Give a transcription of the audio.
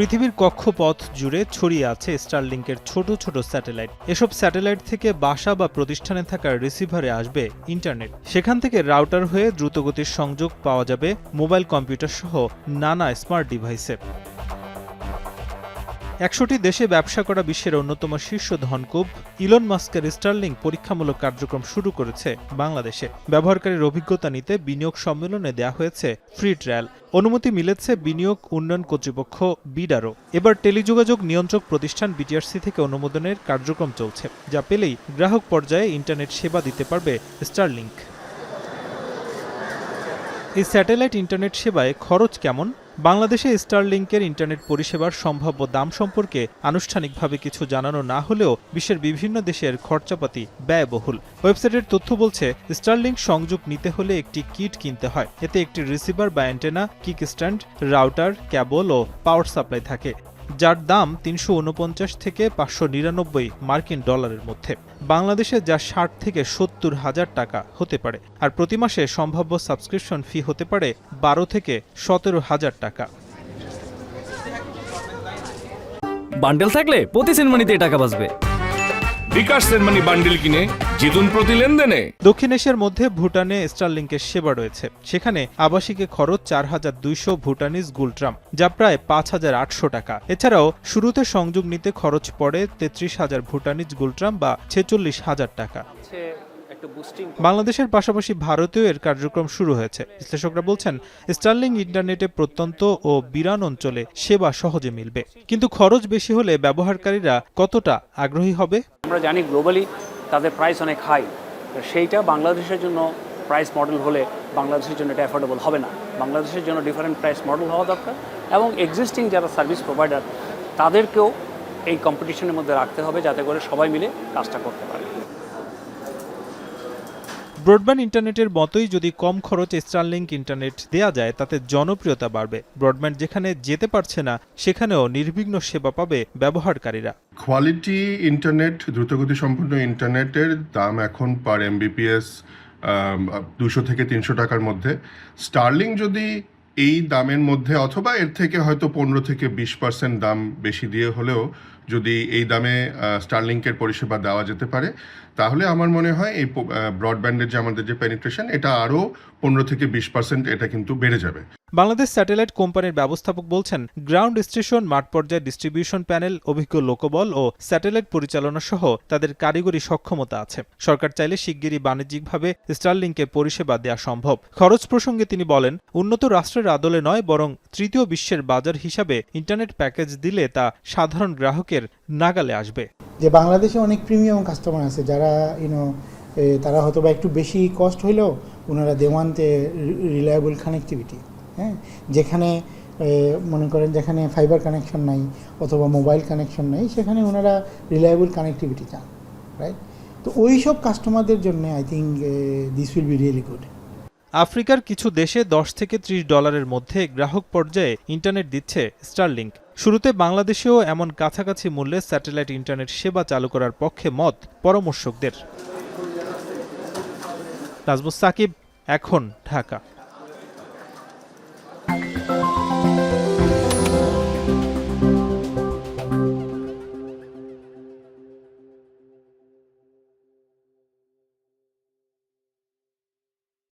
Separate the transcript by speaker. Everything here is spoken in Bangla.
Speaker 1: পৃথিবীর কক্ষপথ জুড়ে ছড়িয়ে আছে স্টারলিংকের ছোট ছোট স্যাটেলাইট। এসব স্যাটেলাইট থেকে বাসা বা প্রতিষ্ঠানে থাকা রিসিভারে আসবে ইন্টারনেট। সেখান থেকে রাউটার হয়ে দ্রুতগতির সংযোগ পাওয়া যাবে মোবাইল কম্পিউটার সহ নানা স্মার্ট ডিভাইসে। একশোটি দেশে ব্যবসা করা বিশ্বের অন্যতম শীর্ষ ধনকুব ইলন মাস্কের স্টার্লিং পরীক্ষামূলক কার্যক্রম শুরু করেছে বাংলাদেশে। ব্যবহারকারীর অভিজ্ঞতা নিতে বিনিয়োগ সম্মেলনে দেয়া হয়েছে ফ্রি ট্রায়াল। অনুমতি মিলেছে বিনিয়োগ উন্নয়ন কর্তৃপক্ষ বিডারও। এবার টেলিযোগাযোগ নিয়ন্ত্রক প্রতিষ্ঠান বিটিআরসি থেকে অনুমোদনের কার্যক্রম চলছে, যা পেলেই গ্রাহক পর্যায়ে ইন্টারনেট সেবা দিতে পারবে স্টারলিংক। এই স্যাটেলাইট ইন্টারনেট সেবায় খরচ কেমন? বাংলাদেশে স্টারলিংকের ইন্টারনেট পরিষেবার সম্ভাব্য দাম সম্পর্কে আনুষ্ঠানিকভাবে কিছু জানানো না হলেও বিশ্বের বিভিন্ন দেশের খরচাপাতি ব্যয়বহুল। ওয়েবসাইটের তথ্য বলছে, স্টারলিংক সংযোগ নিতে হলে একটি কিট কিনতে হয়। এতে একটি রিসিভার বা antenna kick stand router, cable ও পাওয়ার সাপ্লাই থাকে। যার দাম তিনশো উনপঞ্চাশ থেকে পাঁচশো নিরানব্বই মার্কিন ডলারের মধ্যে। বাংলাদেশে যা ষাট থেকে সত্তর হাজার টাকা হতে পারে, আর প্রতি মাসে সম্ভাব্য সাবস্ক্রিপশন ফি হতে পারে বারো থেকে সতেরো হাজার টাকা।
Speaker 2: বান্ডেল থাকলে প্রতি সেনমানিতে টাকা বাঁচবে।
Speaker 3: বান্ডিল কিনে জিতুন প্রতি লেনদেনে।
Speaker 1: দক্ষিণ এশিয়ার মধ্যে ভুটানে স্টারলিংকের সেবা রয়েছে। সেখানে আবাসিকে খরচ চার হাজার দুইশো ভুটানিজ গুলট্রাম যা প্রায় পাঁচ হাজার আটশো টাকা। এছাড়াও শুরুতে সংযোগ নিতে খরচ পড়ে তেত্রিশ হাজার ভুটানিজ গুলট্রাম বা ছেচল্লিশ হাজার টাকা। বাংলাদেশের পাশাপাশি ভারতেও এর কার্যক্রম শুরু হয়েছে। বিশ্লেষকরা বলছেন, স্টারলিং ইন্টারনেটে প্রত্যন্ত ও বিরান অঞ্চলে সেবা সহজে মিলবে। কিন্তু খরচ বেশি হলে ব্যবহারকারীরা কতটা আগ্রহী হবে?
Speaker 4: আমরা জানি গ্লোবালি তাদের প্রাইস অনেক হাই সেইটা বাংলাদেশের জন্য প্রাইস মডেল হলে বাংলাদেশের জন্য এটা অ্যাফোর্ডেবল হবে না। বাংলাদেশের জন্য ডিফারেন্ট প্রাইস মডেল হওয়া দরকার এবং এক্সিস্টিং যারা সার্ভিস প্রোভাইডার তাদেরকেও এই কম্পিটিশনের মধ্যে রাখতে হবে যাতে করে সবাই মিলে কাজটা করতে পারে।
Speaker 1: ব্রডব্যান্ড ইন্টারনেটের মতোই যদি কম খরচে স্টারলিংক ইন্টারনেট দেয়া যায়, তাতে জনপ্রিয়তা বাড়বে। ব্রডব্যান্ড যেখানে যেতে পারছে না, সেখানেও নির্বিঘ্ন সেবা পাবে ব্যবহারকারীরা।
Speaker 5: কোয়ালিটি ইন্টারনেট দ্রুতগতি সম্পন্ন ইন্টারনেটের দাম এখন পার এমবিপিএস দুশো থেকে তিনশো টাকার মধ্যে। স্টার্লিং যদি এই দামের মধ্যে, অথবা এর থেকে হয়তো পনেরো থেকে বিশ পার্সেন্ট দাম বেশি দিয়ে হলেও যদি এই দামে স্টারলিংকের পরিষেবা দেওয়া যেতে পারে, তাহলে আমার মনে হয় এই ব্রডব্যান্ডের যে আমাদের যে পেনিট্রেশন এটা আরও পনেরো থেকে বিশ পার্সেন্ট এটা কিন্তু বেড়ে যাবে।
Speaker 1: বাংলাদেশ স্যাটেলাইট কোম্পানির ব্যবস্থাপক বলছেন, গ্রাউন্ড স্টেশন, মাঠ পর্যায়ে ডিস্ট্রিবিউশন প্যানেল, অভিজ্ঞ লোকবল ও স্যাটেলাইট পরিচালনা সহ তাদের কারিগরি সক্ষমতা আছে। সরকার চাইলে শিগগিরই বাণিজ্যিকভাবে স্টারলিংকে পরিষেবা দেওয়া সম্ভব। খরচ প্রসঙ্গে তিনি বলেন, উন্নত রাষ্ট্রের আদলে নয়, বরং তৃতীয় বিশ্বের বাজার হিসাবে ইন্টারনেট প্যাকেজ দিলে তা সাধারণ গ্রাহকের নাগালে আসবে।
Speaker 6: যে বাংলাদেশে অনেক প্রিমিয়াম কাস্টমার আছে, যারা ইউনো তারা হয়তো বা একটু বেশি কস্ট হইলেও ওনারা দে ওয়ান্ট রিলায়েবল কানেক্টিভিটি হ্যাঁ? যেখানে মনে করেন যেখানে ফাইবার কানেকশন নাই অথবা মোবাইল কানেকশন নাই, সেখানে ওনারা রিলায়েবল কানেক্টিভিটি চান রাইট তো ওই সব কাস্টমারদের জন্য I think this will be really good
Speaker 1: আফ্রিকার কিছু দেশে দশ থেকে ত্রিশ ডলারের মধ্যে গ্রাহক পর্যায়ে ইন্টারনেট দিচ্ছে স্টারলিংক শুরুতে বাংলাদেশেও এমন কাছাকাছি মূল্যে স্যাটেলাইট ইন্টারনেট সেবা চালু করার পক্ষে মত পরামর্শকদের। নাজমুস সাকিব, এখন ঢাকা।